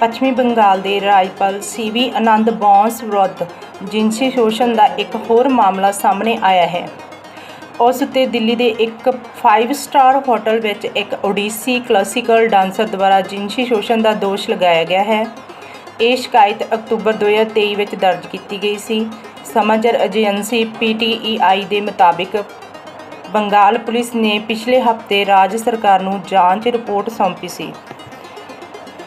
ਪੱਛਮੀ ਬੰਗਾਲ ਦੇ ਰਾਜਪਾਲ ਸੀਵੀ ਆਨੰਦ ਬੋਸ ਵਿਰੁੱਧ ਜਿਨਸੀ ਸ਼ੋਸ਼ਣ ਦਾ ਇੱਕ ਹੋਰ ਮਾਮਲਾ ਸਾਹਮਣੇ ਆਇਆ ਹੈ। ਉਸ ਉੱਤੇ ਦਿੱਲੀ ਦੇ ਇੱਕ 5 ਸਟਾਰ ਹੋਟਲ ਵਿੱਚ ਇੱਕ ਓਡੀਸੀ ਕਲਾਸੀਕਲ ਡਾਂਸਰ ਦੁਆਰਾ ਜਿਨਸੀ ਸ਼ੋਸ਼ਣ ਦਾ ਦੋਸ਼ ਲਗਾਇਆ ਗਿਆ ਹੈ। ਇਹ ਸ਼ਿਕਾਇਤ ਅਕਤੂਬਰ 2023 ਵਿੱਚ ਦਰਜ ਕੀਤੀ ਗਈ ਸੀ। ਸਮਾਚਾਰ ਏਜੰਸੀ ਪੀਟੀਈ ਦੇ ਮੁਤਾਬਿਕ ਬੰਗਾਲ ਪੁਲਿਸ ਨੇ ਪਿਛਲੇ ਹਫ਼ਤੇ ਰਾਜ ਸਰਕਾਰ ਨੂੰ ਜਾਂਚ ਰਿਪੋਰਟ ਸੌਂਪੀ ਸੀ।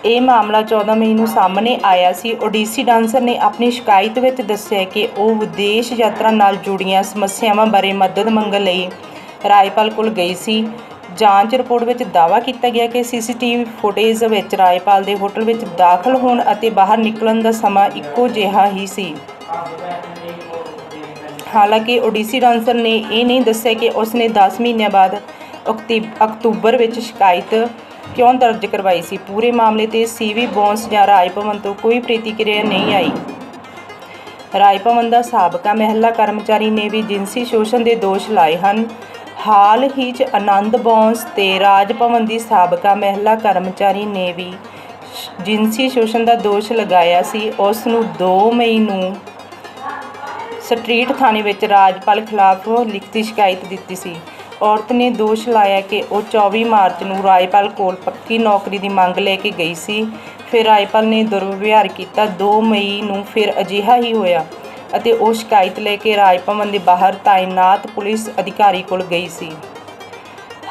ਇਹ ਮਾਮਲਾ 14 ਮਈ ਨੂੰ ਸਾਹਮਣੇ ਆਇਆ ਸੀ। ਓਡੀਸੀ ਡਾਂਸਰ ਨੇ ਆਪਣੀ ਸ਼ਿਕਾਇਤ ਵਿੱਚ ਦੱਸਿਆ ਕਿ ਉਹ ਵਿਦੇਸ਼ ਯਾਤਰਾ ਨਾਲ ਜੁੜੀਆਂ ਸਮੱਸਿਆਵਾਂ ਬਾਰੇ ਮਦਦ ਮੰਗਣ ਲਈ ਰਾਜਪਾਲ ਕੋਲ ਗਈ ਸੀ। ਜਾਂਚ ਰਿਪੋਰਟ ਵਿੱਚ ਦਾਅਵਾ ਕੀਤਾ ਗਿਆ ਕਿ ਸੀਸੀਟੀਵੀ ਫੁਟੇਜ ਵਿੱਚ ਰਾਜਪਾਲ ਦੇ ਹੋਟਲ ਵਿੱਚ ਦਾਖਲ ਹੋਣ ਅਤੇ ਬਾਹਰ ਨਿਕਲਣ ਦਾ ਸਮਾਂ ਇੱਕੋ ਜਿਹਾ ਹੀ ਸੀ। ਹਾਲਾਂਕਿ ਓਡੀਸੀ ਡਾਂਸਰ ਨੇ ਇਹ ਨਹੀਂ ਦੱਸਿਆ ਕਿ ਉਸਨੇ 10 ਮਹੀਨਿਆਂ ਬਾਅਦ ਅਕਤੂਬਰ ਵਿੱਚ ਸ਼ਿਕਾਇਤ ਕਿਉਂ ਦਰਜ ਕਰਵਾਈ ਸੀ? ਪੂਰੇ ਮਾਮਲੇ ਤੇ ਸੀਵੀ ਬੌਂਸ ਜਾਂ ਰਾਜ ਭਵਨ ਤੋਂ ਕੋਈ ਪ੍ਰਤੀਕਿਰਿਆ ਨਹੀਂ ਆਈ। ਰਾਜ ਭਵਨ ਦਾ ਸਾਬਕਾ ਮਹਿਲਾ ਕਰਮਚਾਰੀ ਨੇ ਵੀ ਜਿਨਸੀ ਸ਼ੋਸ਼ਣ ਦੇ ਦੋਸ਼ ਲਾਏ ਹਨ। ਹਾਲ ਹੀ 'ਚ ਆਨੰਦ ਬੌਂਸ ਤੇ ਰਾਜ ਭਵਨ ਦੀ ਸਾਬਕਾ ਮਹਿਲਾ ਕਰਮਚਾਰੀ ਨੇ ਵੀ ਸ਼- ਜਿਨਸੀ ਸ਼ੋਸ਼ਣ ਦਾ ਦੋਸ਼ ਲਗਾਇਆ ਸੀ। ਉਸ ਨੂੰ 2 ਮਈ ਨੂੰ ਸਟਰੀਟ ਥਾਣੇ ਵਿੱਚ ਰਾਜਪਾਲ ਖਿਲਾਫ ਲਿਖਤੀ ਸ਼ਿਕਾਇਤ ਦਿੱਤੀ ਸੀ। ਔਰਤ ਨੇ ਦੋਸ਼ ਲਾਇਆ ਕਿ ਉਹ 24 ਮਾਰਚ ਨੂੰ ਰਾਜਪਾਲ ਕੋਲ ਪੱਕੀ ਨੌਕਰੀ ਦੀ ਮੰਗ ਲੈ ਕੇ ਗਈ ਸੀ। ਫਿਰ ਰਾਜਪਾਲ ਨੇ ਦੁਰਵਿਵਹਾਰ ਕੀਤਾ। 2 ਮਈ ਨੂੰ ਫਿਰ ਅਜਿਹਾ ਹੀ ਹੋਇਆ ਅਤੇ ਉਹ ਸ਼ਿਕਾਇਤ ਲੈ ਕੇ ਰਾਜ ਭਵਨ ਦੇ ਬਾਹਰ ਤਾਇਨਾਤ ਪੁਲਿਸ ਅਧਿਕਾਰੀ ਕੋਲ ਗਈ ਸੀ।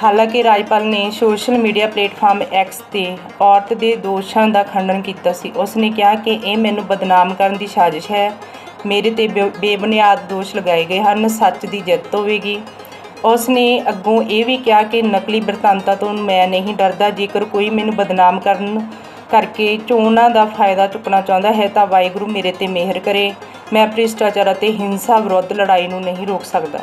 ਹਾਲਾਂਕਿ ਰਾਜਪਾਲ ਨੇ ਸੋਸ਼ਲ ਮੀਡੀਆ ਪਲੇਟਫਾਰਮ ਐਕਸ ਤੇ ਔਰਤ ਦੇ ਦੋਸ਼ਾਂ ਦਾ ਖੰਡਨ ਕੀਤਾ ਸੀ। ਉਸ ਨੇ ਕਿਹਾ ਕਿ ਇਹ ਮੈਨੂੰ ਬਦਨਾਮ ਕਰਨ ਦੀ ਸਾਜ਼ਿਸ਼ ਹੈ। ਮੇਰੇ ਤੇ ਬੇ- ਬੇਬੁਨਿਆਦ ਦੋਸ਼ ਲਗਾਏ ਗਏ ਹਨ। ਸੱਚ ਦੀ ਜਿੱਤ ਹੋਵੇਗੀ। ਉਸ ਨੇ ਅੱਗੋਂ ਇਹ ਵੀ ਕਿਹਾ ਕਿ ਨਕਲੀ ਬਰਤਾਂਤਾਂ ਤੋਂ ਮੈਂ ਨਹੀਂ ਡਰਦਾ, ਜੇਕਰ ਕੋਈ ਮੈਨੂੰ ਬਦਨਾਮ ਕਰਨ ਕਰਕੇ ਚੋਣਾਂ ਦਾ ਫਾਇਦਾ ਚੁੱਕਣਾ ਚਾਹੁੰਦਾ ਹੈ, ਤਾਂ ਵਾਹਿਗੁਰੂ ਮੇਰੇ ਤੇ ਮਿਹਰ ਕਰੇ। ਮੈਂ ਭ੍ਰਿਸ਼ਟਾਚਾਰ ਅਤੇ ਹਿੰਸਾ ਵਿਰੁੱਧ ਲੜਾਈ ਨੂੰ ਨਹੀਂ ਰੋਕ ਸਕਦਾ।